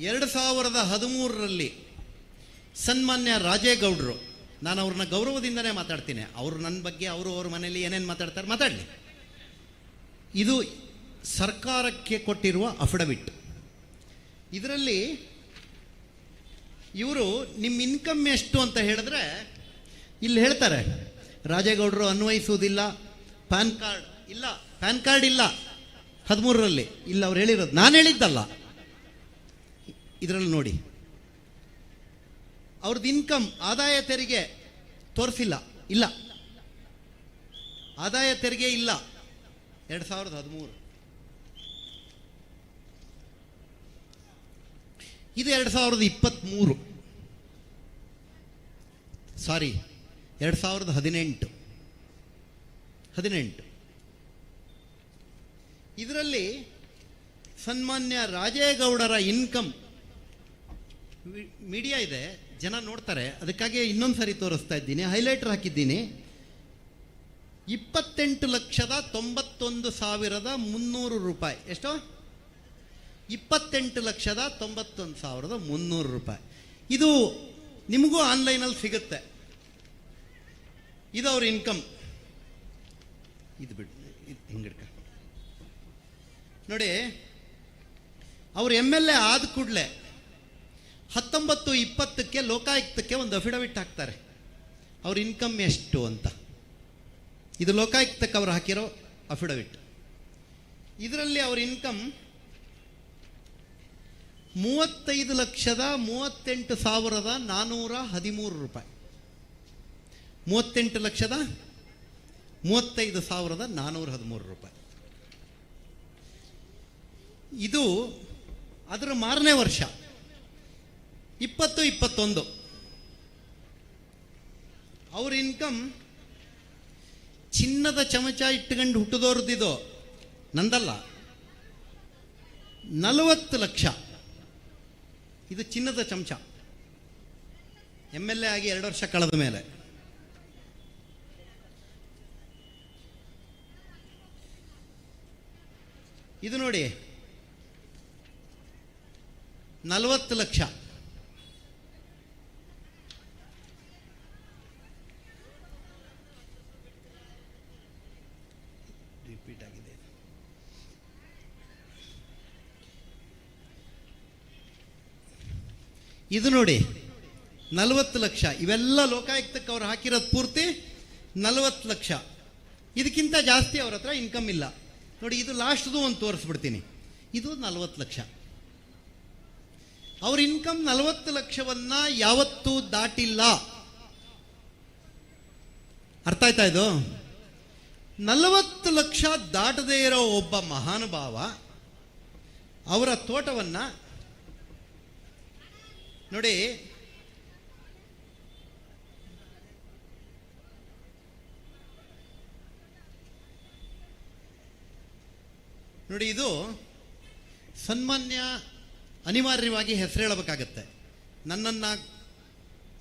ಎರಡು ಸಾವಿರದ ಹದಿಮೂರರಲ್ಲಿ ಸನ್ಮಾನ್ಯ ರಾಜೇಗೌಡರು, ನಾನು ಅವ್ರನ್ನ ಗೌರವದಿಂದನೇ ಮಾತಾಡ್ತೀನಿ. ಅವರು ನನ್ನ ಬಗ್ಗೆ, ಅವರು ಅವ್ರ ಮನೇಲಿ ಏನೇನು ಮಾತಾಡ್ತಾರೆ ಮಾತಾಡಲಿ. ಇದು ಸರ್ಕಾರಕ್ಕೆ ಕೊಟ್ಟಿರುವ ಅಫಿಡವಿಟ್. ಇದರಲ್ಲಿ ಇವರು ನಿಮ್ಮ ಇನ್ಕಮ್ ಎಷ್ಟು? ಅಂತ ಹೇಳಿದ್ರೆ, ಇಲ್ಲಿ ಹೇಳ್ತಾರೆ, ರಾಜೇಗೌಡರು ಅನ್ವಯಿಸುವುದಿಲ್ಲ, ಪ್ಯಾನ್ ಕಾರ್ಡ್ ಇಲ್ಲ, ಪ್ಯಾನ್ ಕಾರ್ಡ್ ಇಲ್ಲ, ಹದಿಮೂರರಲ್ಲಿ. ಇಲ್ಲ ಅವ್ರು ಹೇಳಿರೋದು. ನಾನು ಹೇಳಿದ್ದಲ್ಲ. ಇದರಲ್ಲಿ ನೋಡಿ. ಅವ್ರದ್ದು ಇನ್ಕಮ್ ಆದಾಯ ತೆರಿಗೆ ತೋರಿಸಿಲ್ಲ, ಇಲ್ಲ. ಆದಾಯ ತೆರಿಗೆ ಇಲ್ಲ. ಎರಡು ಸಾವಿರದ ಹದಿಮೂರು. ಇದು ಎರಡು ಸಾವಿರದ ಇಪ್ಪತ್ತ್ಮೂರು ಸಾರಿ ಎರಡು ಸಾವಿರದ ಹದಿನೆಂಟು. ಹದಿನೆಂಟು. ಇದರಲ್ಲಿ ಸನ್ಮಾನ್ಯ ರಾಜೇಗೌಡರ ಇನ್ಕಮ್ ಮೀಡಿಯಾ ಇದೆ, ಜನ ನೋಡ್ತಾರೆ. ಅದಕ್ಕಾಗಿ ಇನ್ನೊಂದು ಸಾರಿ ತೋರಿಸ್ತಾ ಇದ್ದೀನಿ. ಹೈಲೈಟರ್ ಹಾಕಿದ್ದೀನಿ. ಇಪ್ಪತ್ತೆಂಟು ಲಕ್ಷದ ತೊಂಬತ್ತೊಂದು ಸಾವಿರದ ಮುನ್ನೂರು ರೂಪಾಯಿ. ಎಷ್ಟು? ಇಪ್ಪತ್ತೆಂಟು ಲಕ್ಷದ ತೊಂಬತ್ತೊಂದು ಸಾವಿರದ ಮುನ್ನೂರು ರೂಪಾಯಿ. ಇದು ನಿಮಗೂ ಆನ್ಲೈನಲ್ಲಿ ಸಿಗುತ್ತೆ. ಇದು ಅವ್ರ ಇನ್ಕಮ್. ಇದು ಬಿಟ್ಟು ಹಿಂಗಿಡ್ಕ ನೋಡಿ, ಅವ್ರು ಎಂ ಎಲ್ ಎ ಆದ ಕೂಡಲೇ ಹತ್ತೊಂಬತ್ತು ಇಪ್ಪತ್ತಕ್ಕೆ ಲೋಕಾಯುಕ್ತಕ್ಕೆ ಒಂದು ಅಫಿಡವಿಟ್ ಹಾಕ್ತಾರೆ. ಅವ್ರ ಇನ್ಕಮ್ ಎಷ್ಟು ಅಂತ. ಇದು ಲೋಕಾಯುಕ್ತಕ್ಕೆ ಅವ್ರು ಹಾಕಿರೋ ಅಫಿಡವಿಟ್. ಇದರಲ್ಲಿ ಅವ್ರ ಇನ್ಕಮ್ ಮೂವತ್ತೈದು ಲಕ್ಷದ ಮೂವತ್ತೆಂಟು ಸಾವಿರದ ನಾನ್ನೂರ ಹದಿಮೂರು ರೂಪಾಯಿ. ಮೂವತ್ತೆಂಟು ಲಕ್ಷದ ಮೂವತ್ತೈದು ಸಾವಿರದ ನಾನ್ನೂರ ಹದಿಮೂರು ರೂಪಾಯಿ. ಇದು ಅದರ ಮಾರನೇ ವರ್ಷ. ಇಪ್ಪತ್ತು, ಇಪ್ಪತ್ತೊಂದು. ಅವ್ರ ಇನ್ಕಮ್ ಚಿನ್ನದ ಚಮಚ ಇಟ್ಕೊಂಡು ಹುಟ್ಟದೋರ್ದಿದು ನಂದಲ್ಲ. ನಲವತ್ತು ಲಕ್ಷ. ಇದು ಚಿನ್ನದ ಚಮಚ. ಎಂ ಎಲ್ ಎ ಆಗಿ ಎರಡು ವರ್ಷ ಕಳೆದ ಮೇಲೆ. ಇದು ನೋಡಿ. ನಲವತ್ತು ಲಕ್ಷ ರಿಪೀಟ್ ಆಗಿದೆ ಇದು ನೋಡಿ, ನಲವತ್ತು ಲಕ್ಷ. ಇವೆಲ್ಲ ಲೋಕಾಯುಕ್ತಕ್ಕೆ ಅವ್ರು ಹಾಕಿರೋದು ಪೂರ್ತಿ ನಲವತ್ತು ಲಕ್ಷ. ಇದಕ್ಕಿಂತ ಜಾಸ್ತಿ ಅವ್ರ ಹತ್ರ ಇನ್ಕಮ್ ಇಲ್ಲ. ನೋಡಿ, ಇದು ಲಾಸ್ಟ್ದು ಒಂದು ತೋರಿಸ್ಬಿಡ್ತೀನಿ. ಇದು ನಲವತ್ತು ಲಕ್ಷ. ಅವ್ರ ಇನ್ಕಮ್ ನಲವತ್ತು ಲಕ್ಷವನ್ನ ಯಾವತ್ತೂ ದಾಟಿಲ್ಲ. ಅರ್ಥ ಆಯ್ತಾ ಇದು? ನಲವತ್ತು ಲಕ್ಷ ದಾಟದೇ ಇರೋ ಒಬ್ಬ ಮಹಾನುಭಾವ ಅವರ ತೋಟವನ್ನ ನೋಡಿ. ನೋಡಿ ಇದು ಸನ್ಮಾನ್ಯ ಅನಿವಾರ್ಯವಾಗಿ ಹೆಸರು ಹೇಳಬೇಕಾಗತ್ತೆ. ನನ್ನನ್ನು,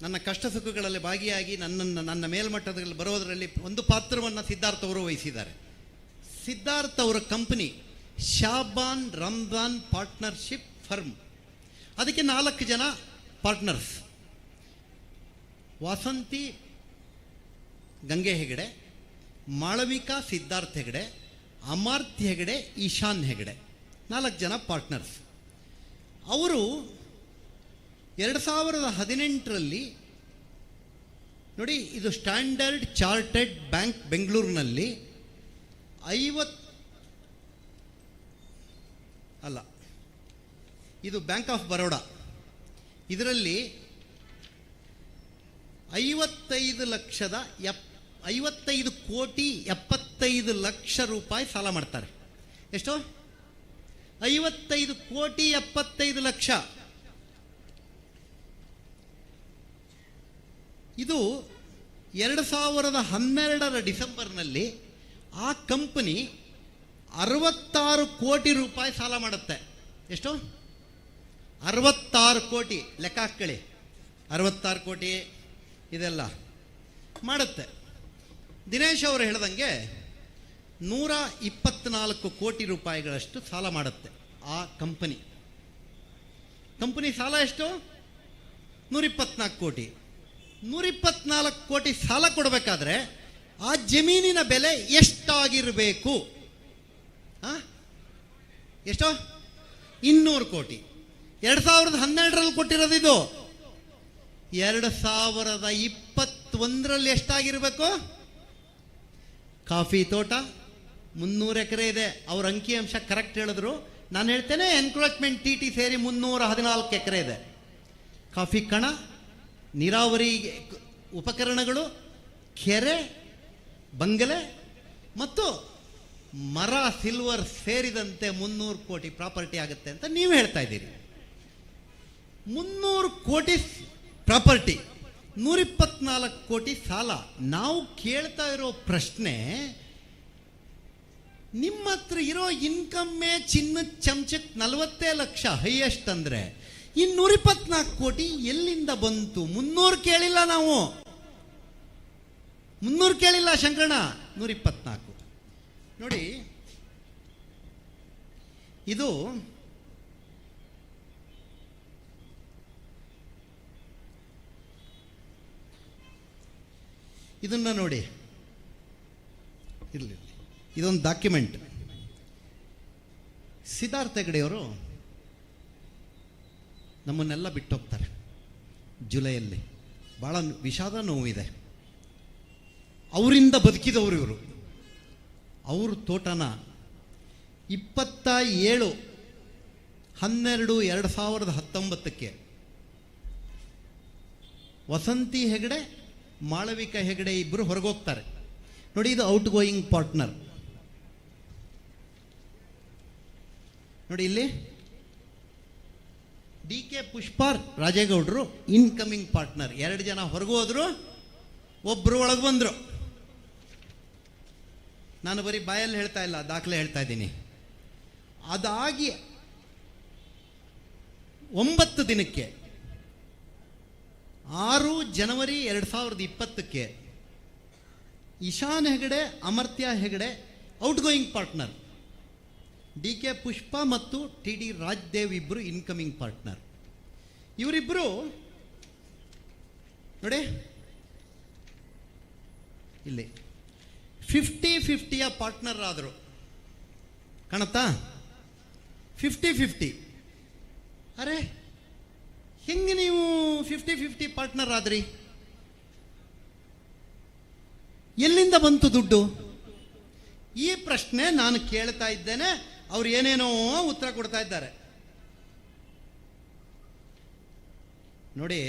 ನನ್ನ ಕಷ್ಟ ಸುಖಗಳಲ್ಲಿ ಭಾಗಿಯಾಗಿ ನನ್ನನ್ನು, ನನ್ನ ಮೇಲ್ಮಟ್ಟದಲ್ಲಿ ಬರೋದರಲ್ಲಿ ಒಂದು ಪಾತ್ರವನ್ನು ಸಿದ್ಧಾರ್ಥ ಅವರು ವಹಿಸಿದ್ದಾರೆ. ಸಿದ್ಧಾರ್ಥ ಅವರ company Shaban Ramzan partnership firm. ಅದಕ್ಕೆ ನಾಲ್ಕು ಜನ ಪಾರ್ಟ್ನರ್ಸ್. ವಾಸಂತಿ, ಗಂಗೆ ಹೆಗಡೆ, ಮಾಳವಿಕಾ ಸಿದ್ಧಾರ್ಥ ಹೆಗಡೆ ಅಮಾರ್ತ್ ಹೆಗಡೆ, ಈಶಾನ್ ಹೆಗಡೆ. ನಾಲ್ಕು ಜನ ಪಾರ್ಟ್ನರ್ಸ್. ಅವರು ಎರಡು ಸಾವಿರದ ಹದಿನೆಂಟರಲ್ಲಿ ನೋಡಿ ಇದು ಸ್ಟ್ಯಾಂಡರ್ಡ್ ಚಾರ್ಟೆಡ್ ಬ್ಯಾಂಕ್ ಬೆಂಗಳೂರಿನಲ್ಲಿ ಐವತ್ ಅಲ್ಲ, ಇದು ಬ್ಯಾಂಕ್ ಆಫ್ ಬರೋಡಾ. ಇದರಲ್ಲಿ ಐವತ್ತೈದು ಲಕ್ಷದ ಎಪ್, ಐವತ್ತೈದು ಕೋಟಿ ಎಪ್ಪತ್ತೈದು ಲಕ್ಷ ರೂಪಾಯಿ ಸಾಲ ಮಾಡ್ತಾರೆ. ಎಷ್ಟು? ಐವತ್ತೈದು ಕೋಟಿ ಎಪ್ಪತ್ತೈದು ಲಕ್ಷ. ಇದು ಎರಡು ಸಾವಿರದ ಹನ್ನೆರಡರ ಡಿಸೆಂಬರ್ನಲ್ಲಿ ಆ ಕಂಪನಿ ಅರವತ್ತಾರು ಕೋಟಿ ರೂಪಾಯಿ ಸಾಲ ಮಾಡುತ್ತೆ. ಎಷ್ಟು? ಅರವತ್ತಾರು ಕೋಟಿ ಲೆಕ್ಕ ಹಾಕ್ಕೊಳ್ಳಿ. ಅರವತ್ತಾರು ಕೋಟಿ ಇದೆಲ್ಲ ಮಾಡುತ್ತೆ. ದಿನೇಶ್ ಅವರು ಹೇಳ್ದಂಗೆ ನೂರ ಇಪ್ಪತ್ನಾಲ್ಕು ಕೋಟಿ ರೂಪಾಯಿಗಳಷ್ಟು ಸಾಲ ಮಾಡುತ್ತೆ ಆ ಕಂಪನಿ. ಕಂಪನಿ ಸಾಲ ಎಷ್ಟು? ನೂರಿಪ್ಪತ್ನಾಲ್ಕು ಕೋಟಿ. ನೂರಿಪ್ಪತ್ನಾಲ್ಕು ಕೋಟಿ ಸಾಲ ಕೊಡಬೇಕಾದ್ರೆ ಆ ಜಮೀನಿನ ಬೆಲೆ ಎಷ್ಟಾಗಿರಬೇಕು? ಎಷ್ಟು? ಇನ್ನೂರು ಕೋಟಿ. ಎರಡು ಸಾವಿರದ ಹನ್ನೆರಡರಲ್ಲಿ ಕೊಟ್ಟಿರೋದು ಇದು. ಎರಡು ಸಾವಿರದ ಇಪ್ಪತ್ತೊಂದರಲ್ಲಿ ಎಷ್ಟಾಗಿರಬೇಕು? ಕಾಫಿ ತೋಟ, ಮುನ್ನೂರು ಎಕರೆ ಇದೆ. ಅವ್ರ ಅಂಕಿಅಂಶ ಕರೆಕ್ಟ್ ಹೇಳಿದ್ರು. ನಾನು ಹೇಳ್ತೇನೆ ಎನ್ಕ್ರೋಚ್ಮೆಂಟ್ ಟಿ ಟಿ ಸೇರಿ ಮುನ್ನೂರ ಹದಿನಾಲ್ಕು ಎಕರೆ ಇದೆ. ಕಾಫಿ ಕಣ, ನೀರಾವರಿ ಉಪಕರಣಗಳು, ಕೆರೆ, ಬಂಗಲೆ ಮತ್ತು ಮರ ಸಿಲ್ವರ್ ಸೇರಿದಂತೆ ಮುನ್ನೂರು ಕೋಟಿ ಪ್ರಾಪರ್ಟಿ ಆಗುತ್ತೆ ಅಂತ ನೀವು ಹೇಳ್ತಾ ಇದ್ದೀರಿ. ಮುನ್ನೂರು ಕೋಟಿ ಪ್ರಾಪರ್ಟಿ, ನೂರಿಪ್ಪತ್ನಾಲ್ಕು ಕೋಟಿ ಸಾಲ. ನಾವು ಕೇಳ್ತಾ ಇರೋ ಪ್ರಶ್ನೆ, ನಿಮ್ಮ ಹತ್ರ ಇರೋ ಇನ್ಕಮ್ಮೇ ಚಿನ್ನದ ಚಮಚಕ್ಕೆ ನಲವತ್ತೇ ಲಕ್ಷ ಹೈಯೆಸ್ಟ್ ಅಂದರೆ, ಈ ನೂರಿಪ್ಪತ್ನಾಲ್ಕು ಕೋಟಿ ಎಲ್ಲಿಂದ ಬಂತು? ಮುನ್ನೂರು ಕೇಳಿಲ್ಲ ನಾವು. ಮುನ್ನೂರು ಕೇಳಿಲ್ಲ ಶಂಕರಣ ನೂರಿಪ್ಪತ್ನಾಲ್ಕು. ನೋಡಿ, ಇದು ಇದನ್ನ ನೋಡಿ. ಇರಲಿ ಇದೊಂದು ಡಾಕ್ಯುಮೆಂಟ್ ಸಿದ್ಧಾರ್ಥ ಹೆಗಡೆಯವರು ನಮ್ಮನ್ನೆಲ್ಲ ಬಿಟ್ಟು ಹೋಗ್ತಾರೆ ಜುಲೈಯಲ್ಲಿ. ಭಾಳ ವಿಷಾದ ನೋವಿದೆ. ಅವರಿಂದ ಬದುಕಿದವರು ಇವರು. ಅವ್ರ ತೋಟನ ಇಪ್ಪತ್ತ ಏಳು ಹನ್ನೆರಡು ಎರಡು ಸಾವಿರದ ಹತ್ತೊಂಬತ್ತಕ್ಕೆ ವಸಂತಿ ಹೆಗಡೆ ಮಾಳವಿಕಾ ಹೆಗಡೆ ಇಬ್ಬರು ಹೊರಗೋಗ್ತಾರೆ. ನೋಡಿ ಇದು ಔಟ್ ಗೋಯಿಂಗ್ ಪಾರ್ಟ್ನರ್ ನೋಡಿ ಇಲ್ಲಿ ಡಿ ಕೆ ಪುಷ್ಪಾರ್ ರಾಜೇಗೌಡರು ಇನ್ಕಮಿಂಗ್ ಪಾರ್ಟ್ನರ್ ಎರಡು ಜನ ಹೊರಗೆ ಹೋದ್ರು ಒಬ್ರು ಒಳಗೆ ಬಂದ್ರು. ನಾನು ಬರೀ ಬಾಯಲ್ಲಿ ಹೇಳ್ತಾ ಇಲ್ಲ, ದಾಖಲೆ ಹೇಳ್ತಾ ಇದ್ದೀನಿ. ಅದಾಗಿ ಒಂಬತ್ತು ದಿನಕ್ಕೆ ಆರು ಜನವರಿ ಎರಡು ಸಾವಿರದ ಇಪ್ಪತ್ತಕ್ಕೆ Ishan Hegde, Amartya Hegde out going partner D K Pushpa ಮತ್ತು ಟಿ ಡಿ ರಾಜ್ದೇವ್ ಇಬ್ಬರು ಇನ್ಕಮಿಂಗ್ ಪಾರ್ಟ್ನರ್ ಇವರಿಬ್ಬರು ನೋಡಿ. ಇಲ್ಲಿ ಫಿಫ್ಟಿ ಫಿಫ್ಟಿಯ ಪಾರ್ಟ್ನರ್ ಆದರು. ಕಾಣತ್ತಾ? ಫಿಫ್ಟಿ ಫಿಫ್ಟಿ ಅರೆ ಹೆಂಗೆ ನೀವು ಫಿಫ್ಟಿ ಫಿಫ್ಟಿ ಪಾರ್ಟ್ನರ್ ಆದ್ರಿ? ಎಲ್ಲಿಂದ ಬಂತು ದುಡ್ಡು? ಈ ಪ್ರಶ್ನೆ ನಾನು ಕೇಳ್ತಾ ಇದ್ದೇನೆ, ಅವ್ರು ಏನೇನೋ ಉತ್ತರ ಕೊಡ್ತಾ ಇದ್ದಾರೆ. ನೋಡಿ,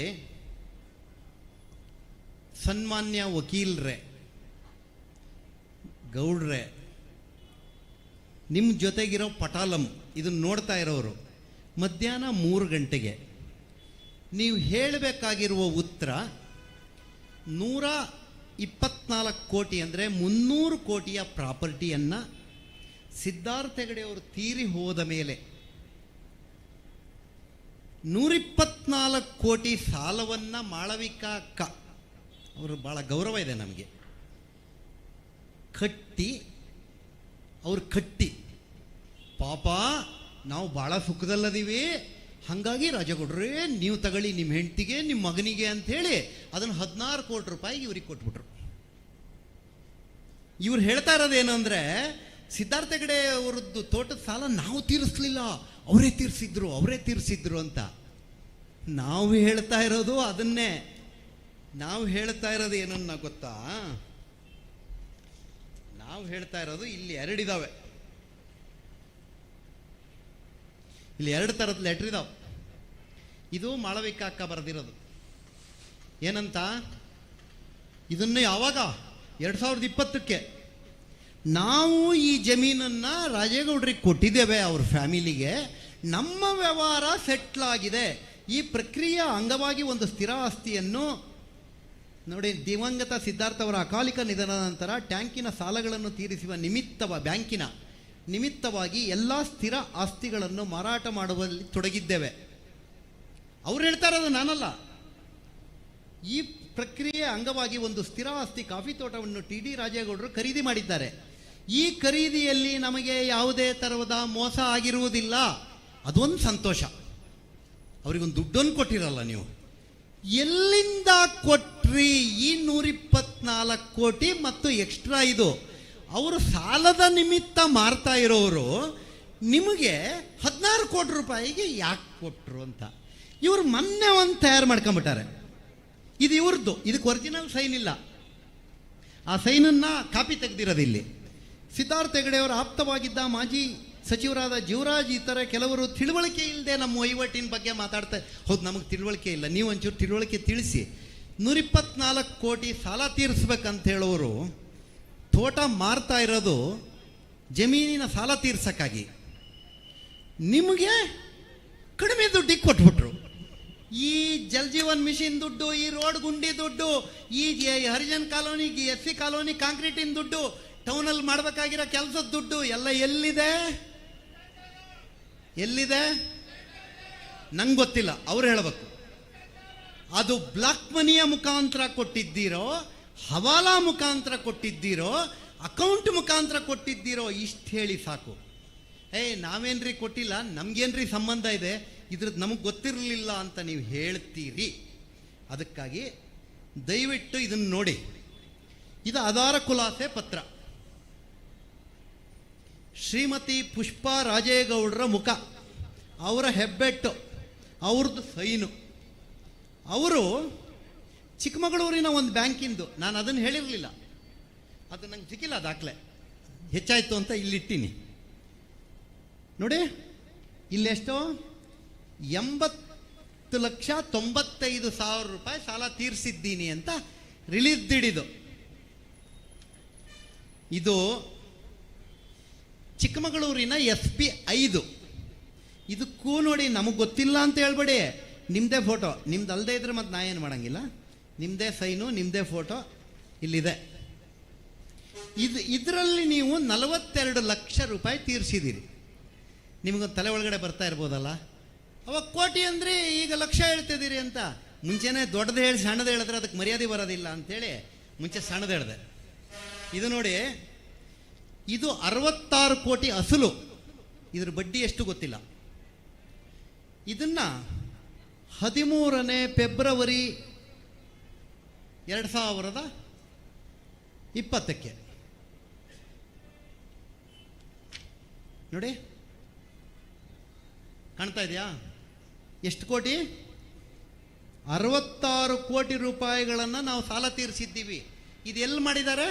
ಸನ್ಮಾನ್ಯ ವಕೀಲ್ರೆ, ಗೌಡ್ರೆ ನಿಮ್ಮ ಜೊತೆಗಿರೋ ಪಟಾಲಂ ಇದನ್ನ ನೋಡ್ತಾ ಇರೋರು, ಮಧ್ಯಾಹ್ನ ಮೂರು ಗಂಟೆಗೆ. ನೀವು ಹೇಳಬೇಕಾಗಿರುವ ಉತ್ತರ ನೂರ ಇಪ್ಪತ್ನಾಲ್ಕು ಕೋಟಿ ಅಂದರೆ ಮುನ್ನೂರು ಕೋಟಿಯ ಪ್ರಾಪರ್ಟಿಯನ್ನು ಸಿದ್ಧಾರ್ಥ ಹೆಗಡೆಯವರು ತೀರಿ ಹೋದ ಮೇಲೆ ನೂರಿಪ್ಪತ್ನಾಲ್ಕು ಕೋಟಿ ಸಾಲವನ್ನು ಮಾಳವಿಕಾ ಅಕ್ಕ. ಅವರು ಭಾಳ ಗೌರವ ಇದೆ ನಮಗೆ. ಕಟ್ಟಿ, ಅವ್ರು ಕಟ್ಟಿ. ಪಾಪ, ನಾವು ಭಾಳ ಸುಖದಲ್ಲದೀವಿ. ಹಾಗಾಗಿ ರಾಜಗೌಡ್ರೇ, ನೀವು ತಗೊಳ್ಳಿ ನಿಮ್ಮ ಹೆಂಡತಿಗೆ, ನಿಮ್ಮ ಮಗನಿಗೆ ಅಂತ ಹೇಳಿ ಅದನ್ನು ಹದಿನಾರು ಕೋಟಿ ರೂಪಾಯಿಗೆ ಇವ್ರಿಗೆ ಕೊಟ್ಬಿಟ್ರು. ಇವ್ರು ಹೇಳ್ತಾ ಇರೋದೇನು ಅಂದರೆ, ಸಿದ್ಧಾರ್ಥ ಹೆಗಡೆ ಅವರದ್ದು ತೋಟದ ಸಾಲ ನಾವು ತೀರಿಸ್ಲಿಲ್ಲ, ಅವರೇ ತೀರಿಸಿದ್ರು ಅವರೇ ತೀರಿಸಿದ್ರು ಅಂತ. ನಾವು ಹೇಳ್ತಾ ಇರೋದು ಅದನ್ನೇ. ನಾವು ಹೇಳ್ತಾ ಇರೋದು ಏನನ್ನ ಗೊತ್ತಾ? ನಾವು ಹೇಳ್ತಾ ಇರೋದು ಇಲ್ಲಿ ಎರಡಿದಾವೆ ಇಲ್ಲಿ ಎರಡು ಥರದ ಲೆಟ್ರ್ ಇದಾವೆ. ಇದು ಮಾಳವಿಕ ಅಕ್ಕ ಬರೆದಿರೋದು. ಏನಂತ? ಇದನ್ನು ಯಾವಾಗ? ಎರಡು ಸಾವಿರದ ಇಪ್ಪತ್ತಕ್ಕೆ. ನಾವು ಈ ಜಮೀನನ್ನು ರಾಜೇಗೌಡರಿಗೆ ಕೊಟ್ಟಿದ್ದೇವೆ ಅವ್ರ ಫ್ಯಾಮಿಲಿಗೆ. ನಮ್ಮ ವ್ಯವಹಾರ ಸೆಟ್ಲ್ ಆಗಿದೆ. ಈ ಪ್ರಕ್ರಿಯೆಯ ಅಂಗವಾಗಿ ಒಂದು ಸ್ಥಿರ ಆಸ್ತಿಯನ್ನು ನೋಡಿ, ದಿವಂಗತ ಸಿದ್ಧಾರ್ಥ ಅವರ ಅಕಾಲಿಕ ನಿಧನದ ನಂತರ ಟ್ಯಾಂಕಿನ ಸಾಲಗಳನ್ನು ತೀರಿಸುವ ನಿಮಿತ್ತವ ಬ್ಯಾಂಕಿನ ನಿಮಿತ್ತವಾಗಿ ಎಲ್ಲ ಸ್ಥಿರ ಆಸ್ತಿಗಳನ್ನು ಮಾರಾಟ ಮಾಡುವಲ್ಲಿ ತೊಡಗಿದ್ದೇವೆ. ಅವ್ರು ಹೇಳ್ತಾ ಇರೋದು ನಾನಲ್ಲ. ಈ ಪ್ರಕ್ರಿಯೆ ಅಂಗವಾಗಿ ಒಂದು ಸ್ಥಿರ ಆಸ್ತಿ ಕಾಫಿ ತೋಟವನ್ನು ಟಿ ಡಿ ರಾಜೇಗೌಡರು ಖರೀದಿ ಮಾಡಿದ್ದಾರೆ. ಈ ಖರೀದಿಯಲ್ಲಿ ನಮಗೆ ಯಾವುದೇ ತರಹದ ಮೋಸ ಆಗಿರುವುದಿಲ್ಲ. ಅದೊಂದು ಸಂತೋಷ. ಅವರಿಗೊಂದು ದುಡ್ಡನ್ನು ಕೊಟ್ಟಿರಲ್ಲ ನೀವು. ಎಲ್ಲಿಂದ ಕೊಟ್ರಿ ಈ ನೂರಿಪ್ಪತ್ನಾಲ್ಕು ಕೋಟಿ ಮತ್ತು ಎಕ್ಸ್ಟ್ರಾ ಇದು? ಅವರು ಸಾಲದ ನಿಮಿತ್ತ ಮಾರ್ತಾ ಇರೋರು ನಿಮಗೆ ಹದಿನಾರು ಕೋಟಿ ರೂಪಾಯಿಗೆ ಯಾಕೆ ಕೊಟ್ಟರು ಅಂತ. ಇವರು ಮೊನ್ನೆ ಒಂದು ತಯಾರು ಮಾಡ್ಕೊಂಬಿಟ್ಟಾರೆ ಇದು ಇವ್ರದ್ದು ಇದಕ್ಕೆ ಒರಿಜಿನಲ್ ಸೈನ್ ಇಲ್ಲ. ಆ ಸೈನನ್ನು ಕಾಪಿ ತೆಗೆದಿರೋದು ಇಲ್ಲಿ. ಸಿದ್ಧಾರ್ಥ ಹೆಗಡೆಯವರು ಆಪ್ತವಾಗಿದ್ದ ಮಾಜಿ ಸಚಿವರಾದ ಜೀವರಾಜ್ ಇತರ ಕೆಲವರು ತಿಳುವಳಿಕೆ ಇಲ್ಲದೆ ನಮ್ಮ ವಹಿವಾಟಿನ ಬಗ್ಗೆ ಮಾತಾಡ್ತಾ ಹೌದು, ನಮಗೆ ತಿಳುವಳಿಕೆ ಇಲ್ಲ. ನೀವು ಒಂಚೂರು ತಿಳುವಳಿಕೆ ತಿಳಿಸಿ. ನೂರಿಪ್ಪತ್ನಾಲ್ಕು ಕೋಟಿ ಸಾಲ ತೀರಿಸ್ಬೇಕಂತ ಹೇಳೋರು ತೋಟ ಮಾರ್ತಾ ಇರೋದು ಜಮೀನಿನ ಸಾಲ ತೀರ್ಸಕ್ಕಾಗಿ. ನಿಮಗೆ ಕಡಿಮೆ ದುಡ್ಡಿಗೆ ಕೊಟ್ಬಿಟ್ರು. ಈ ಜಲ್ ಜೀವನ್ ಮಿಷಿನ್ ದುಡ್ಡು, ಈ ರೋಡ್ ಗುಂಡಿ ದುಡ್ಡು, ಈ Harijan colony S C colony ಕಾಂಕ್ರೀಟಿನ ದುಡ್ಡು ಟೌನಲ್ಲಿ ಮಾಡಬೇಕಾಗಿರೋ ಕೆಲಸದ ದುಡ್ಡು ಎಲ್ಲ ಎಲ್ಲಿದೆ? ಎಲ್ಲಿದೆ? ನಂಗೆ ಗೊತ್ತಿಲ್ಲ, ಅವ್ರು ಹೇಳಬೇಕು. ಅದು ಬ್ಲಾಕ್ ಮನಿಯ ಮುಖಾಂತರ ಕೊಟ್ಟಿದ್ದೀರೋ ಹವಾಲಾ ಮುಖಾಂತರ ಕೊಟ್ಟಿದ್ದೀರೋ, ಅಕೌಂಟ್ ಮುಖಾಂತರ ಕೊಟ್ಟಿದ್ದೀರೋ, ಇಷ್ಟು ಹೇಳಿ ಸಾಕು. ಏ ನಾವೇನ್ರಿ ಕೊಟ್ಟಿಲ್ಲ? ನಮ್ಗೇನ್ರಿ ಸಂಬಂಧ ಇದೆ? ಇದ್ರದ್ದು ನಮಗೆ ಗೊತ್ತಿರಲಿಲ್ಲ ಅಂತ ನೀವು ಹೇಳ್ತೀರಿ. ಅದಕ್ಕಾಗಿ ದಯವಿಟ್ಟು ಇದನ್ನು ನೋಡಿ. ಇದು ಆಧಾರ ಖುಲಾಸೆ ಪತ್ರ. ಶ್ರೀಮತಿ ಪುಷ್ಪಾ ರಾಜೇಗೌಡರ ಮುಖ. ಅವರ ಹೆಬ್ಬೆಟ್ಟು ಅವ್ರದ್ದು ಸೈನು. ಅವರು ಚಿಕ್ಕಮಗಳೂರಿನ ಒಂದು ಬ್ಯಾಂಕಿಂದು, ನಾನು ಅದನ್ನು ಹೇಳಿರಲಿಲ್ಲ. ಅದು ನಂಗೆ ಸಿಕ್ಕಿಲ್ಲ ದಾಖಲೆ. ಹೆಚ್ಚಾಯಿತು ಅಂತ ಇಲ್ಲಿಟ್ಟಿನಿ. ನೋಡಿ, ಇಲ್ಲೆಷ್ಟು? ಎಂಬತ್ತು ಲಕ್ಷ ತೊಂಬತ್ತೈದು ಸಾವಿರ ರೂಪಾಯಿ ಸಾಲ ತೀರಿಸಿದ್ದೀನಿ ಅಂತ ರಿಲೀಸ್ ದಿಡಿದು. ಇದು ಚಿಕ್ಕಮಗಳೂರಿನ ಎಸ್ ಪಿ ಐದು. ಇದಕ್ಕೂ ನೋಡಿ ನಮಗೆ ಗೊತ್ತಿಲ್ಲ ಅಂತ ಹೇಳ್ಬೇಡಿ. ನಿಮ್ಮದೇ ಫೋಟೋ. ನಿಮ್ದು ಅಲ್ಲದೆ ಇದ್ರೆ ಮತ್ತೆ ನಾ ಏನು ಮಾಡಂಗಿಲ್ಲ? ನಿಮ್ಮದೇ ಸೈನು ನಿಮ್ಮದೇ ಫೋಟೋ ಇಲ್ಲಿದೆ. ಇದು, ಇದರಲ್ಲಿ ನೀವು ನಲವತ್ತೆರಡು ಲಕ್ಷ ರೂಪಾಯಿ ತೀರಿಸಿದ್ದೀರಿ ನಿಮಗೊಂದು ತಲೆ ಒಳಗಡೆ ಬರ್ತಾ ಇರ್ಬೋದಲ್ಲ? ಅವಾಗ ಕೋಟಿ ಅಂದರೆ ಈಗ ಲಕ್ಷ ಹೇಳ್ತಿದ್ದೀರಿ ಅಂತ. ಮುಂಚೆನೇ ದೊಡ್ಡದು ಹೇಳಿ ಸಣ್ಣದು ಹೇಳಿದ್ರೆ ಅದಕ್ಕೆ ಮರ್ಯಾದೆ ಬರೋದಿಲ್ಲ ಅಂತೇಳಿ ಮುಂಚೆ ಸಣ್ಣದು ಹೇಳಿದೆ. ಇದು ನೋಡಿ, ಇದು ಅರವತ್ತಾರು ಕೋಟಿ ಅಸಲು. ಇದ್ರ ಬಡ್ಡಿ ಎಷ್ಟು ಗೊತ್ತಿಲ್ಲ. ಇದನ್ನ ಹದಿಮೂರನೇ ಫೆಬ್ರವರಿ ಎರಡು ಸಾವಿರದ ಇಪ್ಪತ್ತಕ್ಕೆ. ನೋಡಿ. ಕಾಣ್ತಾ ಇದೆಯಾ? ಎಷ್ಟು ಕೋಟಿ? ಅರವತ್ತಾರು ಕೋಟಿ ರೂಪಾಯಿಗಳನ್ನು ನಾವು ಸಾಲ ತೀರಿಸಿದ್ದೀವಿ. ಇದು ಎಲ್ಲಿ ಮಾಡಿದ್ದಾರೆ?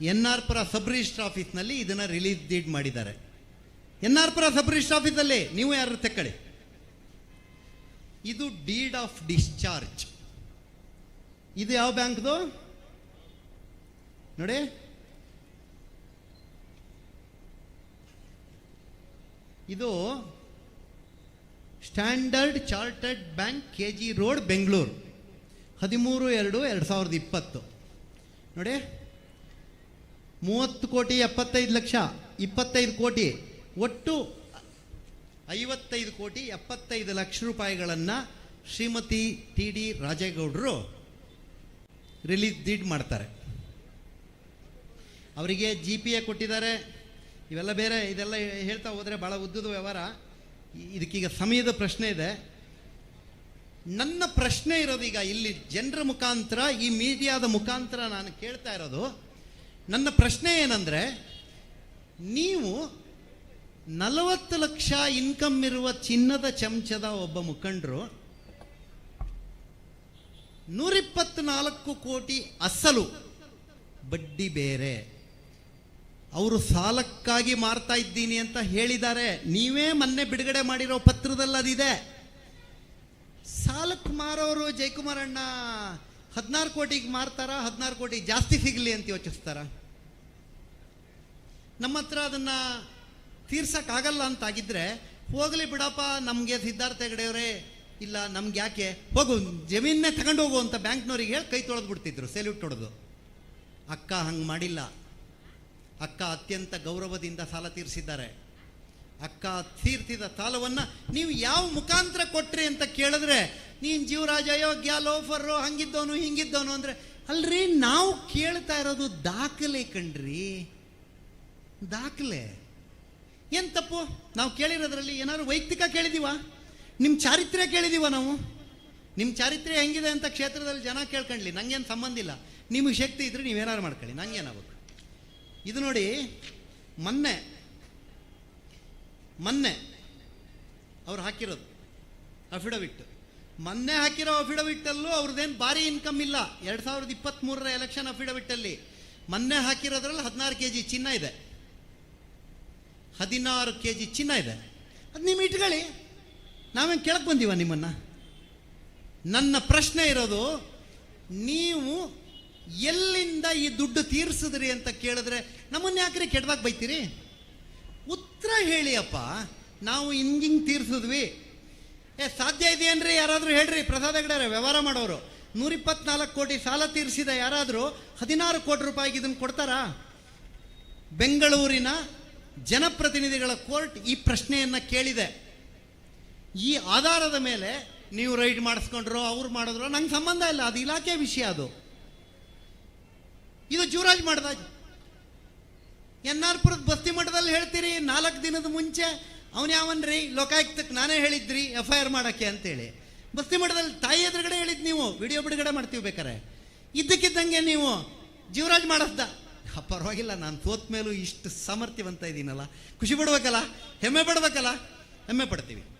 N R Pura sub register ಆಫೀಸ್ನಲ್ಲಿ ಇದನ್ನು ರಿಲೀಸ್ ಡೀಡ್ ಮಾಡಿದ್ದಾರೆ. N R Pura sub register ಆಫೀಸಲ್ಲಿ ನೀವು ಯಾರು ತೆಕ್ಕಳಿ ಇದು ಡೀಡ್ ಆಫ್ ಡಿಸ್ಚಾರ್ಜ್. ಇದು ಯಾವ ಬ್ಯಾಂಕ್ದು? ನೋಡಿ. ಇದು Standard Chartered bank K G road Bengaluru. ಹದಿಮೂರು, ಎರಡು ಎರಡು ಸಾವಿರದ ಇಪ್ಪತ್ತು. ನೋಡಿ. ಮೂವತ್ತು ಕೋಟಿ, ಎಪ್ಪತ್ತೈದು ಲಕ್ಷ, ಇಪ್ಪತ್ತೈದು ಕೋಟಿ. ಒಟ್ಟು ಐವತ್ತೈದು ಕೋಟಿ, ಎಪ್ಪತ್ತೈದು ಲಕ್ಷ ರೂಪಾಯಿಗಳನ್ನು ಶ್ರೀಮತಿ ಟಿ ಡಿ ರಾಜೇಗೌಡರು ರಿಲೀಸ್ ಡೀಡ್ ಮಾಡ್ತಾರೆ. ಅವರಿಗೆ ಜಿ ಪಿ ಎ ಕೊಟ್ಟಿದ್ದಾರೆ. ಇವೆಲ್ಲ ಬೇರೆ ಇದೆಲ್ಲ ಹೇಳ್ತಾ ಹೋದರೆ ಭಾಳ ಉದ್ದದ ವ್ಯವಹಾರ. ಇದಕ್ಕೀಗ ಸಮಯದ ಪ್ರಶ್ನೆ ಇದೆ. ನನ್ನ ಪ್ರಶ್ನೆ ಇರೋದೀಗ ಇಲ್ಲಿ ಜನರ ಮುಖಾಂತರ, ಈ ಮೀಡಿಯಾದ ಮುಖಾಂತರ ನಾನು ಕೇಳ್ತಾ ಇರೋದು. ನನ್ನ ಪ್ರಶ್ನೆ ಏನಂದರೆ, ನೀವು ನಲವತ್ತು ಲಕ್ಷ ಇನ್ಕಮ್ ಇರುವ ಚಿನ್ನದ ಚಮಚದ ಒಬ್ಬ ಮುಖಂಡರು ನೂರಿಪ್ಪತ್ನಾಲ್ಕು ಕೋಟಿ ಅಸಲು. ಬಡ್ಡಿ ಬೇರೆ. ಅವರು ಸಾಲಕ್ಕಾಗಿ ಮಾರ್ತಾ ಇದ್ದೀನಿ ಅಂತ ಹೇಳಿದ್ದಾರೆ. ನೀವೇ ಮೊನ್ನೆ ಬಿಡುಗಡೆ ಮಾಡಿರೋ ಪತ್ರದಲ್ಲಿ ಅದಿದೆ. ಸಾಲಕ್ಕೆ ಮಾರೋರು ಜಯಕುಮಾರ್ ಅಣ್ಣ, ಹದಿನಾರು ಕೋಟಿಗೆ ಮಾರ್ತಾರ, ಹದಿನಾರು ಕೋಟಿ ಜಾಸ್ತಿ ಸಿಗಲಿ ಅಂತ ಯೋಚಿಸ್ತಾರ? ನಮ್ಮ ಹತ್ರ ಅದನ್ನು ತೀರ್ಸಕ್ಕಾಗಲ್ಲ ಅಂತಾಗಿದ್ದರೆ ಹೋಗಲಿ ಬಿಡಪ್ಪ, ನಮಗೆ ಸಿದ್ಧಾರ್ಥ ಹೆಗಡೆಯವರೇ ಇಲ್ಲ, ನಮ್ಗೆ ಯಾಕೆ? ಹೋಗು ಜಮೀನೇ ತಗೊಂಡು ಹೋಗು ಅಂತ ಬ್ಯಾಂಕ್ನವ್ರಿಗೆ ಹೇಳಿ ಕೈ ತೊಳೆದು ಬಿಡ್ತಿದ್ರು, ಸೆಲ್ಯೂಟ್ ಹೊಡೆದು ಅಕ್ಕ ಹಂಗೆ ಮಾಡಿಲ್ಲ. ಅಕ್ಕ ಅತ್ಯಂತ ಗೌರವದಿಂದ ಸಾಲ ತೀರಿಸಿದ್ದಾರೆ. ಅಕ್ಕ ತೀರ್ತಿದ ಸಾಲವನ್ನು ನೀವು ಯಾವ ಮುಖಾಂತರ ಕೊಟ್ರಿ ಅಂತ ಕೇಳಿದ್ರೆ, ನೀನು ಜೀವರಾಜ, ಅಯೋಗ್ಯ, ಲೋಫರು, ಹಂಗಿದ್ದವನು, ಹಿಂಗಿದ್ದವನು ಅಂದರೆ, ಅಲ್ರಿ, ನಾವು ಕೇಳ್ತಾ ಇರೋದು ದಾಖಲೆ ಕಣ್ರಿ. ದಾಖಲೆ. ಏನು ತಪ್ಪು? ನಾವು ಕೇಳಿರೋದ್ರಲ್ಲಿ ಏನಾದ್ರು ವೈಯಕ್ತಿಕ ಕೇಳಿದೀವ? ನಿಮ್ಮ ಚಾರಿತ್ರ್ಯ ಕೇಳಿದೀವ ನಾವು? ನಿಮ್ಮ ಚಾರಿತ್ರ್ಯ ಹೆಂಗಿದೆ ಅಂತ ಕ್ಷೇತ್ರದಲ್ಲಿ ಜನ ಕೇಳ್ಕೊಳ್ಳಿ ನಂಗೇನು ಸಂಬಂಧ ಇಲ್ಲ. ನಿಮಗೆ ಶಕ್ತಿ ಇದ್ರೆ ನೀವೇನಾರು ಮಾಡ್ಕೊಳ್ಳಿ, ನಂಗೇನಾಗಬೇಕು. ಇದು ನೋಡಿ, ಮೊನ್ನೆ ಮೊನ್ನೆ ಅವ್ರು ಹಾಕಿರೋದು ಅಫಿಡವಿಟ್ ಮೊನ್ನೆ ಹಾಕಿರೋ ಅಫಿಡವಿಟ್ಟಲ್ಲೂ ಅವ್ರದ್ದೇನು ಭಾರಿ ಇನ್ಕಮ್ ಇಲ್ಲ. ಎರಡು ಸಾವಿರದ ಇಪ್ಪತ್ತ್ಮೂರರ ಎಲೆಕ್ಷನ್ ಅಫಿಡವಿಟ್ಟಲ್ಲಿ ಮೊನ್ನೆ ಹಾಕಿರೋದ್ರಲ್ಲಿ ಹದಿನಾರು ಕೆ ಜಿ ಚಿನ್ನ ಇದೆ. ಹದಿನಾರು ಕೆ ಜಿ ಚಿನ್ನ ಇದೆ. ಅದು ನಿಮ್ಮ ಇಟ್ಕೊಳ್ಳಿ. ನಾವೇನು ಕೇಳಕ್ಕೆ ಬಂದೀವ ನಿಮ್ಮನ್ನು? ನನ್ನ ಪ್ರಶ್ನೆ ಇರೋದು, ನೀವು ಎಲ್ಲಿಂದ ಈ ದುಡ್ಡು ತೀರಿಸಿದ್ರಿ ಅಂತ ಕೇಳಿದ್ರೆ ನಮ್ಮನ್ನ ಯಾಕ್ರಿ ಕೆಡವಾಗಿ ಬೈತೀರಿ? ಉತ್ತರ ಹೇಳಿ ಅಪ್ಪ ನಾವು ಹಿಂಗಿಂಗೆ ತೀರ್ಸಿದ್ವಿ. ಏ, ಸಾಧ್ಯ ಇದೆಯೇನ್ರಿ? ಯಾರಾದರೂ ಹೇಳ್ರಿ, ಪ್ರಸಾದ ವ್ಯವಹಾರ ಮಾಡೋರು. ನೂರಿಪ್ಪತ್ನಾಲ್ಕು ಕೋಟಿ ಸಾಲ ತೀರಿಸಿದ ಯಾರಾದರೂ ಹದಿನಾರು ಕೋಟಿ ರೂಪಾಯಿಗೆ ಇದನ್ನು ಕೊಡ್ತಾರಾ? ಬೆಂಗಳೂರಿನ ಜನಪ್ರತಿನಿಧಿಗಳ ಕೋರ್ಟ್ ಈ ಪ್ರಶ್ನೆಯನ್ನು ಕೇಳಿದೆ. ಈ ಆಧಾರದ ಮೇಲೆ ನೀವು ರೈಡ್ ಮಾಡಿಸ್ಕೊಂಡ್ರೋ, ಅವ್ರು ಮಾಡಿದ್ರು, ನಂಗೆ ಸಂಬಂಧ ಇಲ್ಲ, ಅದು ಇಲಾಖೆ ವಿಷಯ ಅದು. ಇದು ಜೂರಾಜ್ ಮಾಡ್ದ. ಎನ್ ಆರ್ ಪುರದ ಬಸ್ತಿ ಮಠದಲ್ಲಿ ಹೇಳ್ತೀರಿ, ನಾಲ್ಕು ದಿನದ ಮುಂಚೆ, ಅವನು ಯಾವನ್ರಿ ಲೋಕಾಯುಕ್ತಕ್ಕೆ ನಾನೇ ಹೇಳಿದ್ರಿ ಎಫ್ ಐ ಆರ್ ಮಾಡೋಕ್ಕೆ ಅಂತೇಳಿ. ಬಸ್ತಿ ಮಠದಲ್ಲಿ ತಾಯಿ ಎದುರುಗಡೆ ಹೇಳಿದ್ ನೀವು, ವಿಡಿಯೋ ಬಿಡುಗಡೆ ಮಾಡ್ತೀವಿ ಬೇಕಾರೆ. ಇದ್ದಕ್ಕಿದ್ದಂಗೆ ನೀವು, ಜೀವರಾಜ್ ಮಾಡಿಸ್ದ. ಪರವಾಗಿಲ್ಲ, ನಾನು ಸೋತ್ ಮೇಲೂ ಇಷ್ಟು ಸಾಮರ್ಥ್ಯವಂತ ಇದ್ದೀನಲ್ಲ ಖುಷಿ ಪಡ್ಬೇಕಲ್ಲ, ಹೆಮ್ಮೆ ಪಡ್ಬೇಕಲ್ಲ, ಹೆಮ್ಮೆ ಪಡ್ತೀವಿ.